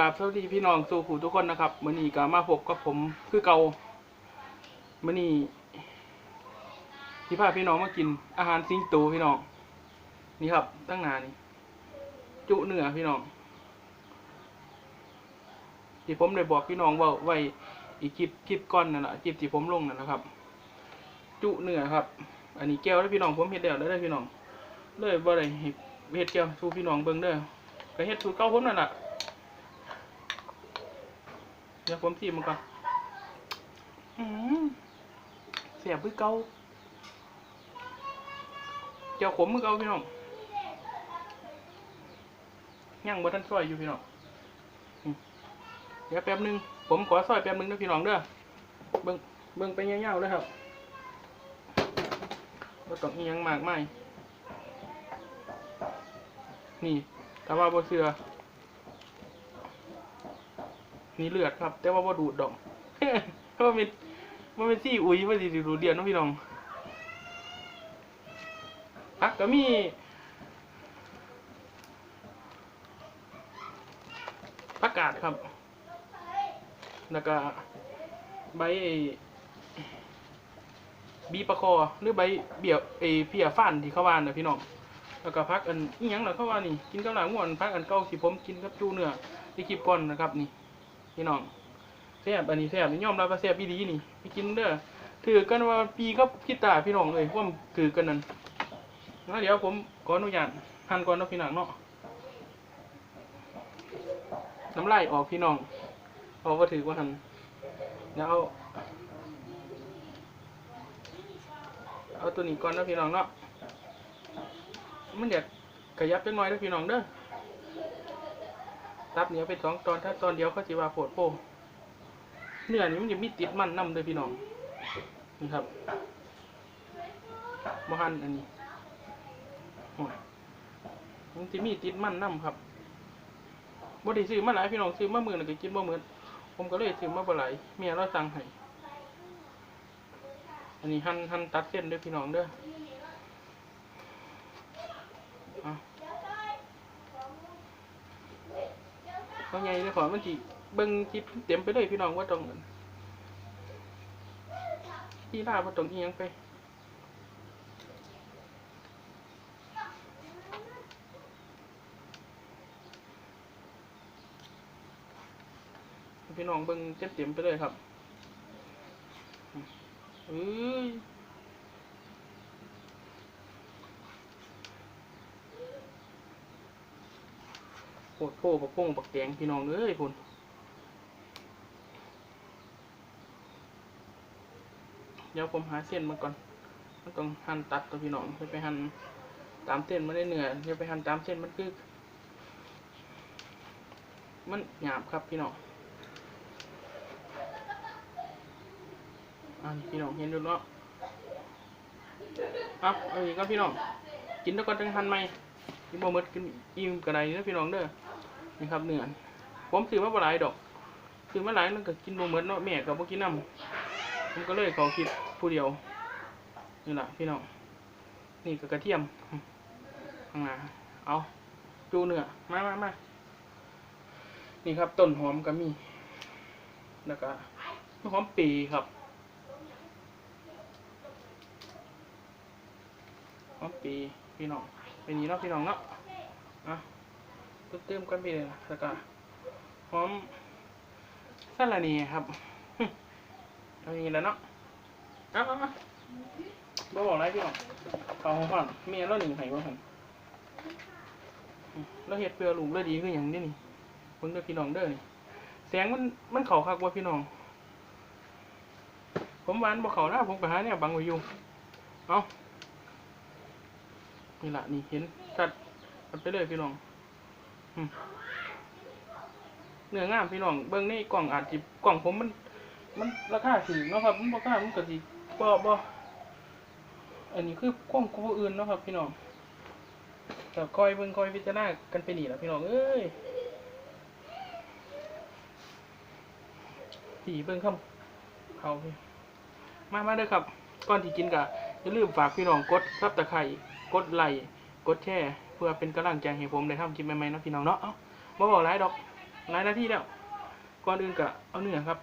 กราบสวัสดีพี่น้องสู่ผู้ทุกคนนะครับมือนี้ก็มาพบกับผมคือเก่ามือนี้ที่พาพี่น้องมากินอาหารสิงโตพี่น้องนี่ครับ ตั้งนานนี่จุเนื้อพี่น้องที่ผมได้บอกพี่น้องว่าไว้อีกคลิปคลิปก่อนนั่นแหละคลิปที่ผมลงนั่นแหละครับ จุเนื้อครับ อันนี้แก้วแล้วพี่น้องผมเฮ็ดแล้วแล้วได้พี่น้องเลยบ่ได้เฮ็ดแก้วสู่พี่น้องเบิ่งเด้อก็เฮ็ดสูตรเก่าผมนั่นแหละ ดี๋ยวผมชิมมันก่อนอืมเสียบคือเก่าเจ้าขมมือเก่าพี่น้องย่างบนท่านซอยอยู่พี่น้องอืมเดี๋ยวแป๊บหนึง ผมขอซอยแป๊บหนึงนะพี่น้องเด้อเบิ่งเบิ่งไปเงี้ยวๆเลยครับว่าต้องอีหยังมากไม่นี่ถ้าว่าบ่เชื่อ นี่เลือดครับ แต่ว่าบ่ดูดดอกเพราะมันเป็นมันเป็นซี่อุ้ยมันสิดูดเดียวเนาะพี่น้องพักก็มีผักกาดครับ แล้วก็ใบบีประคอหรือใบเบียวไอเพียฟ้านที่เขาวาน่ะพี่น้องแล้วก็พักอันอีหยังล่ะเขาวานี่กินกับหลางม่วนพักอันเก่าสิผมกินกับจูเนื้อที่คลิปก่อนนะครับนี่ พี่น้องแซ่บอันนี้แซ่บนี่ยอมรับว่าแซ่บอีดีนี่ไปกินเด้อถือกันว่าปีก็พิตาพี่น้องเลยว่าถือกันนั่นงั้นเดี๋ยวผมขออนุญาตหั่นก่อนนะพี่น้องเนาะน้ำลายออกพี่น้องเอาว่าถือว่าหั่นแล้วเอาเอาตัวนี้ก่อนนะพี่น้องเนาะมันอยากขยับจังน้อยเด้อพี่น้องเด้อ ตับเหนียวเป็นสองตอนถ้าตอนเดียวเขาจะว่าโผดโปเนื้อนี่มันจะมีติดมันน้ำเลยพี่น้องนี่ครับมหันอันนี้มันจะมีติดมันน้ำครับบ่ได้ซื้อมาหลายพี่น้องซื้อมาหมื่นก็กินบ่หมือนผมก็เลยซื้อมาบ่หลายเมียเราสั่งให้อันนี้หั่นหั่นตัดเส้นด้วยพี่น้องเด้อ เอาเขาใหญ่เลยขอมันจีเบิ่งคลิปเต็มไปเลยพี่น้องว่าตรงนั้นที่ลาว่าตรงนี้ยังไปพี่น้องเบิ่งเต็มเต็มๆไปเลยครับเอ้ย โคตรโพบักโป้งบักแดงพี่น้องเอ้ยคุณเดี๋ยวผมหาเส้นมาก่อนมันต้องหั่นตัดตัวพี่น้องจะไปหั่นตามเส้นมันได้เหนื่อยจะไปหั่นตามเส้นมันคือมันหยาบครับพี่น้องอันพี่น้องเห็นดูเนาะครับเอาอีกครับพี่น้องกินแล้วก็จังหั่นไหมกินบ่หมดกินอิ่มกระไดเด้อพี่น้องเด้อ นี่ครับเนื้อผมซื้อมาบ่หลายดอกซื้อมาหลายนั่นก็กินบ่หมดเนาะแม่ก็บ่กินน้ำผมก็เลยขอคิดผู้เดียวนี่แหละพี่น้องนี่ก็กระเทียมข้างหน้าเอาดูเนื้อมามามานี่ครับต้นหอมก็มีแล้วก็หอมปีครับหอมปีพี่น้องเป็นนี้เนาะพี่น้องเนาะอะ เติมกันไปเลยนะแล้วก็หอมสลัดนี่ครับเอาอย่างนี้แล้วเนาะเอาเอาเอาบ่บอกอะไรพี่น้องเอาของก่อนเมียเราหนึ่งไห้บ่ผมเราเฮ็ดเพื่อลูกเราดีคืออย่างนี้นี่เพิ่งเด้อพี่น้องเด้อนี่แสงมันมันเข้าคักว่าพี่น้อง ผมวานบ่เข้านะผมไปหาเนี่ยบังไว้อยู่เอานี่ละนี่เห็นชัดมันไปเลยพี่น้อง เนื้องามพี่น้องเบิ่งในกล่องอาจสิกล่องผมมัน มันราคาสูงเนาะครับมันบ่ค่ามันก็สิบ่บ่อันนี้คือความกูอื่นเนาะครับ พี่น้องแต่คอยเบิ่งคอยพิจารณากันไปหนี่ล่ะพี่น้องเอ้ยสีเบิ่งคำเขาพี่มามาเด้อครับ ก่อนที่กินก็อย่าลืมฝากพี่น้องกดซับตะไคร้กดไลค์กดแชร์ เพื่อเป็นกำลังใจให้ผมได้ทำคลิปใหม่ๆนะพี่น้องเนาะเอาบ่บอกหลายดอกหลายนาที่แล้วก่อนอื่นก็เอาเนื้อครับ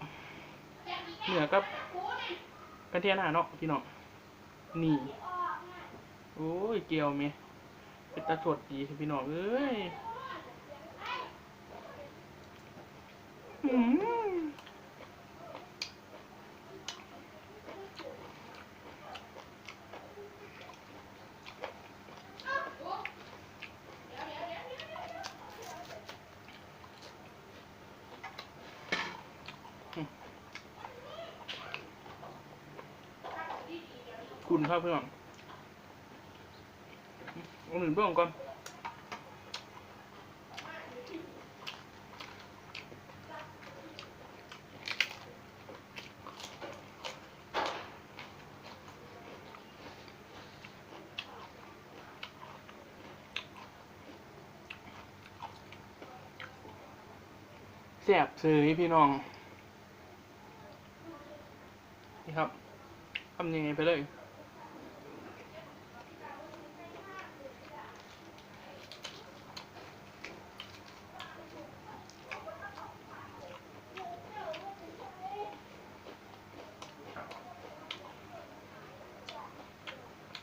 เนื้อกับกันเทียนหน้าเนาะพี่น้องนี่โอ้ยเกียวเมียเป็นตาสดดีพี่น้องเอ้ย อืมคุณครับพี่น้องเอาหนึ่งเบื้องก่อนแสบเสยพี่น้อง นี่ครับทำยังไงไปเลย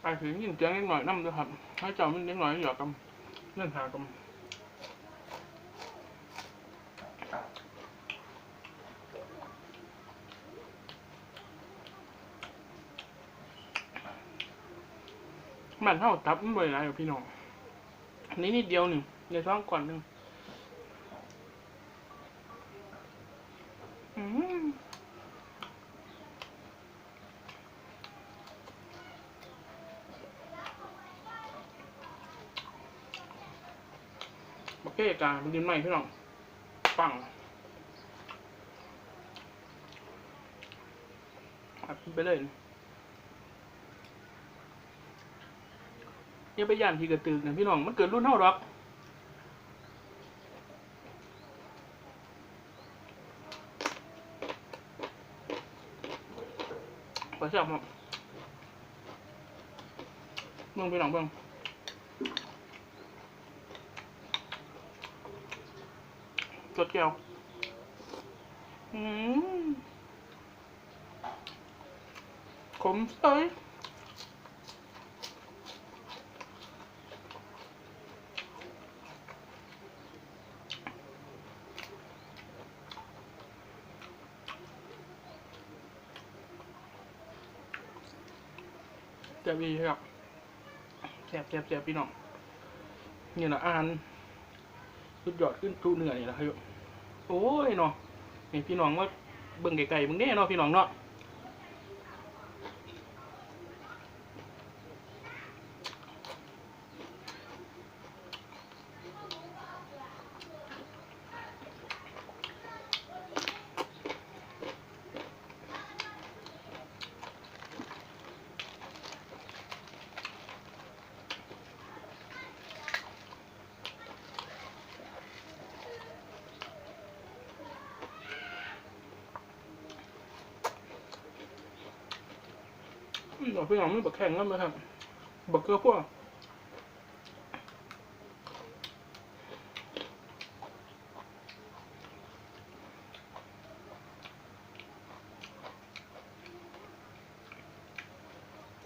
ไปถึงยินเสียงเล็กหน่อยน้ำด้วยครับ ให้เจ้ามันเล็กหน่อยหยอกกันเล่นหากันมันเท่าตับมันบ่อยไรกับพี่น้องนี้นิดเดียวหนึ่งในท้องก่อนหนึ่งอืม บักเก้ามันดินใหม่พี่น้องปังอัดไปเลยอย่าไปย่านที่กระตือนะพี่น้อง มันเกิดรุ่นเท่าดอกไปเสียบมั้งเบิ่งพี่น้องเบิ่ง จดแก้วอืมขมเสยแซ่บดีครับแซ่บแซ่บแซ่บพี่น้องนี่แหละอาหาร สุดยอดขึ้นทูเหนือนี่แหละครับโอ้ยเนาะนี่พี่น้องว่าเบิ่งไกลๆเบิ่งแน่เนาะพี่น้องเนาะ อืมเอาพี่น้องไม่บักแข่งแล้วไหมครับบักเกลือพวก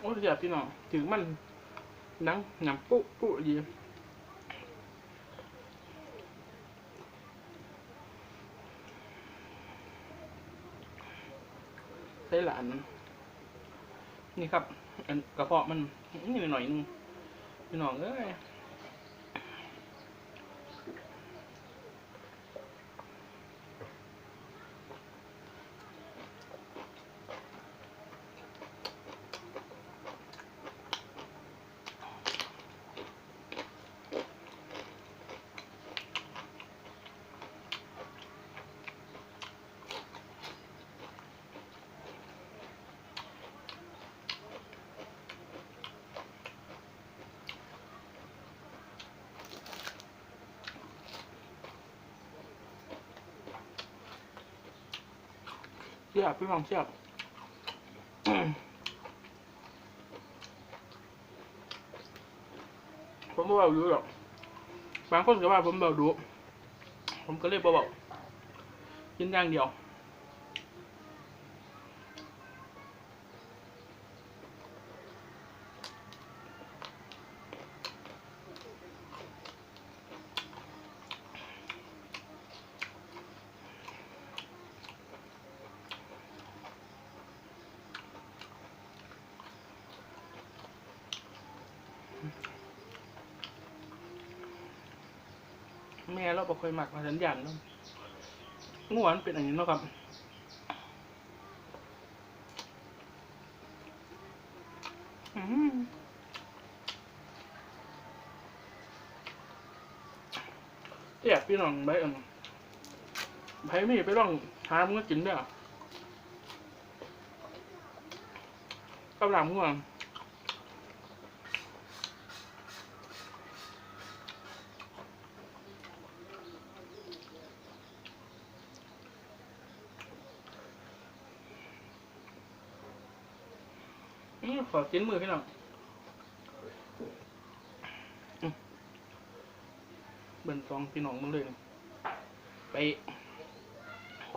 โอ้ยอยาพี่น้องถึงมันนังหนังปุ๊ปุ๊ดีใส่หลาน นี่ครับกระเพาะมันนี่หน่อยนึงพี่น้องเอ้ย สียบพี่น้องเสียบผมบ่เบาอยู่หรอกบางคนก็ว่าผมเบาดู ผมก็เลยบ่เบากินอย่างเดียว แม่เราบ่ค่อยมักมาสัญญาณเนาะงัวมันเป็นอย่างนี้เนาะครับอืมอยากพี่น้องไปเอิ่มไปไม่ไปลองหามึงก็กินเด้อกับหลามง่วง อื้อขอกินมือพี่น้องอื้อเบิ่นซองพี่น้องมึงเลยไป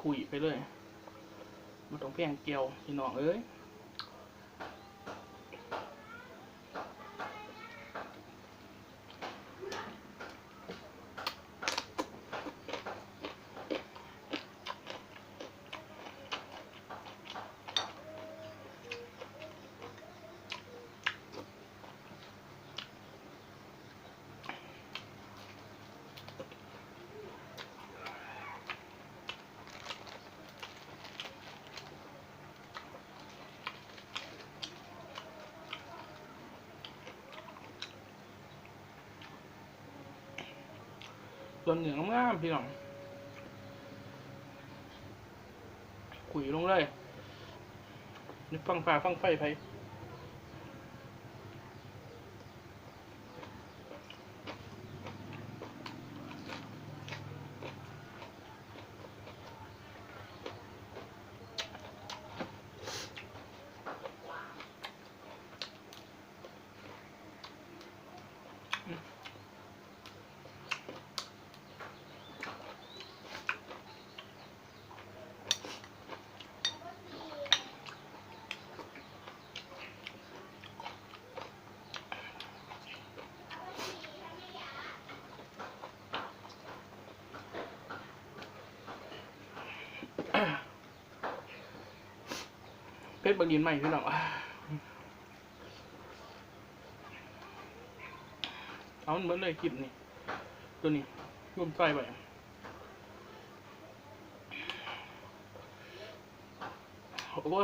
คุยไปเลยมาต้องแพงเกียวพี่น้องเอ้ย ส่วนเหนืองามพี่น้องขุยลงเลยนึกฟังฟ้าฟังไฟไป ชรบางดินใหม่พี่น้องเอาเหมือนเลยคลิปนี่ตัวนี้รวมใส่ไปโอ้โห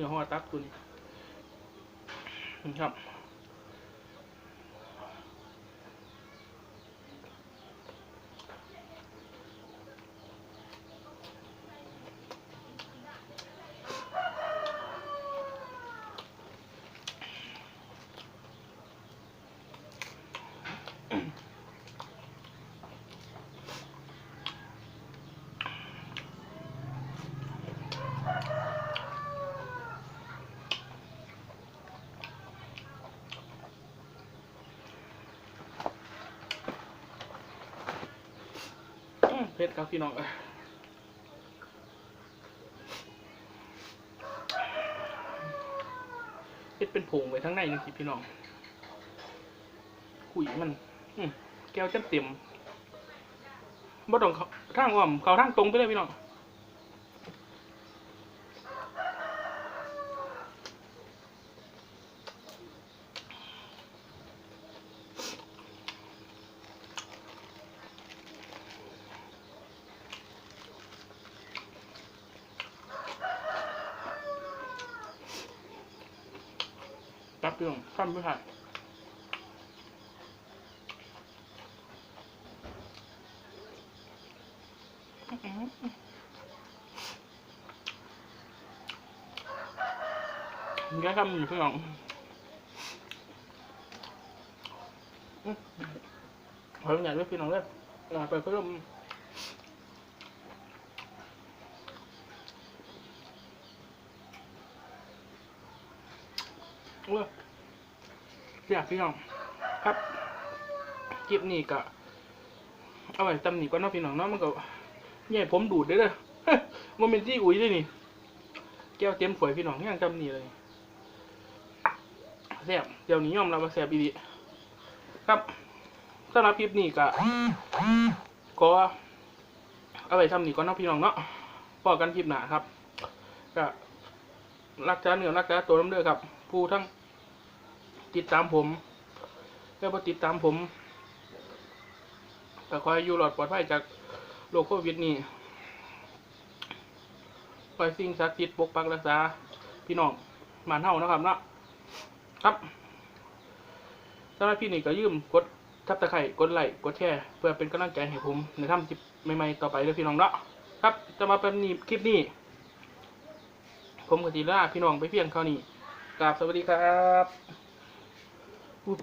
เนื้อหัวตักตุนครับ ผ็ดครับพี่น้องเพชรเผ็ดเป็นผงไว้ทั้งในนะครับพี่น้องขุยมันอืแก้วจะเต็มบ่ต้องเข้าทางอ้อมเขาทางตรงไปเลยพี่น้อง จับเดียองข้าไม่ผ่านมีแค่คำอยู่เพื่อนขอลาใหญ่ด้วพี่น้องเลยไปเพิ่ม เออเสียพี่น้อง ครับคลิปนี้ก็เอาไว้จำหนีก่อนเนาะพี่น้องเนาะมันก็แย่ผมดูดได้เลยมันเป็นที่อุ้ยด้วยนี่ แก้วเต็มฝวยพี่น้องยังจำหนีเลยแซ่บเดี๋ยวนี้ยอมรับว่าแซ่บอีดีครับสำหรับคลิปนี้ก็ก็เอาไว้ทำหนีก่อนเนาะพี่น้องเนาะพอกันคลิปหนาครับก็รักษาเนื้อรักษาตัวน้ำเด้อครับ ผู้ทั้ง ติดตามผมแล้วมาติดตามผมแต่คอยอยู่หลอดปลอดภัยจากโรคโควิดนี่คอยสิ่งศักดิ์สิทธิ์ปกปักรักษา พี่น้องมานเฮานะครับเนาะครับสำหรับพี่นี่ก็ยืมกดทับตะไคร่กดไลค์กดแชร์เพื่อเป็นกำลังใจให้ผมในทำคลิปใหม่ๆต่อไปเลยพี่น้องเนาะครับ จะมาเป็นนี่คลิปนี้ ผมกับจีล่าพี่น้องไปเพียงเท่านี้กราบสวัสดีครับ 我